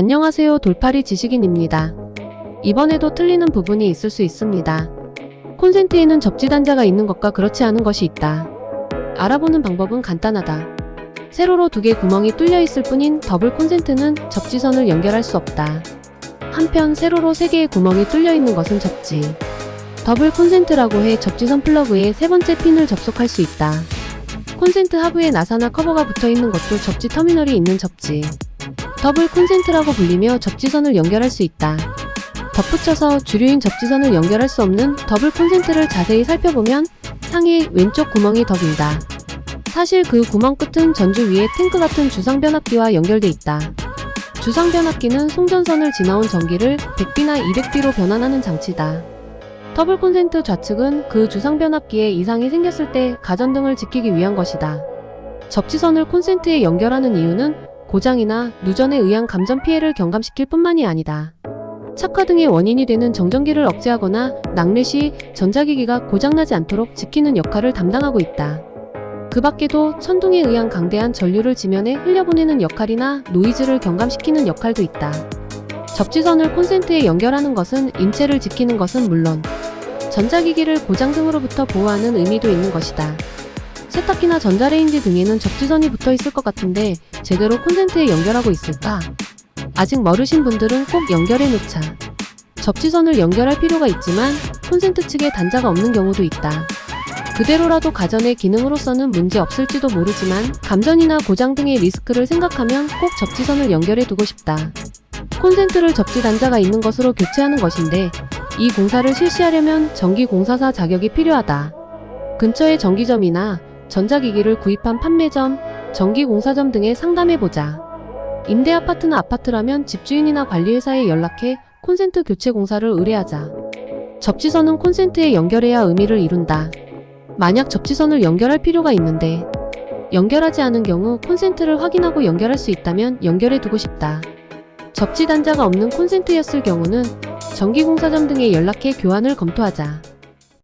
안녕하세요. 돌파리 지식인입니다. 이번에도 틀리는 부분이 있을 수 있습니다. 콘센트에는 접지 단자가 있는 것과 그렇지 않은 것이 있다. 알아보는 방법은 간단하다. 세로로 두 개 구멍이 뚫려 있을 뿐인 더블 콘센트는 접지선을 연결할 수 없다. 한편 세로로 세 개의 구멍이 뚫려 있는 것은 접지. 더블 콘센트라고 해 접지선 플러그에 세 번째 핀을 접속할 수 있다. 콘센트 하부에 나사나 커버가 붙어 있는 것도 접지 터미널이 있는 접지. 더블 콘센트라고 불리며 접지선을 연결할 수 있다. 덧붙여서 주류인 접지선을 연결할 수 없는 더블 콘센트를 자세히 살펴보면 상의 왼쪽 구멍이 더 길다. 사실 그 구멍 끝은 전주 위에 탱크 같은 주상 변압기와 연결돼 있다. 주상 변압기는 송전선을 지나온 전기를 100B나 200B로 변환하는 장치다. 더블 콘센트 좌측은 그 주상 변압기에 이상이 생겼을 때 가전등을 지키기 위한 것이다. 접지선을 콘센트에 연결하는 이유는 고장이나 누전에 의한 감전 피해를 경감시킬 뿐만이 아니다. 착화 등의 원인이 되는 정전기를 억제하거나 낙뢰 시 전자기기가 고장나지 않도록 지키는 역할을 담당하고 있다. 그 밖에도 천둥에 의한 강대한 전류를 지면에 흘려보내는 역할이나 노이즈를 경감시키는 역할도 있다. 접지선을 콘센트에 연결하는 것은 인체를 지키는 것은 물론 전자기기를 고장 등으로부터 보호하는 의미도 있는 것이다. 세탁기나 전자레인지 등에는 접지선이 붙어 있을 것 같은데 제대로 콘센트에 연결하고 있을까? 아직 모르신 분들은 꼭 연결해 놓자. 접지선을 연결할 필요가 있지만 콘센트 측에 단자가 없는 경우도 있다. 그대로라도 가전의 기능으로서는 문제 없을지도 모르지만 감전이나 고장 등의 리스크를 생각하면 꼭 접지선을 연결해 두고 싶다. 콘센트를 접지 단자가 있는 것으로 교체하는 것인데 이 공사를 실시하려면 전기공사사 자격이 필요하다. 근처의 전기점이나 전자기기를 구입한 판매점, 전기공사점 등에 상담해보자. 임대 아파트나 아파트라면 집주인이나 관리회사에 연락해 콘센트 교체 공사를 의뢰하자. 접지선은 콘센트에 연결해야 의미를 이룬다. 만약 접지선을 연결할 필요가 있는데 연결하지 않은 경우 콘센트를 확인하고 연결할 수 있다면 연결해 두고 싶다. 접지 단자가 없는 콘센트였을 경우는 전기공사점 등에 연락해 교환을 검토하자.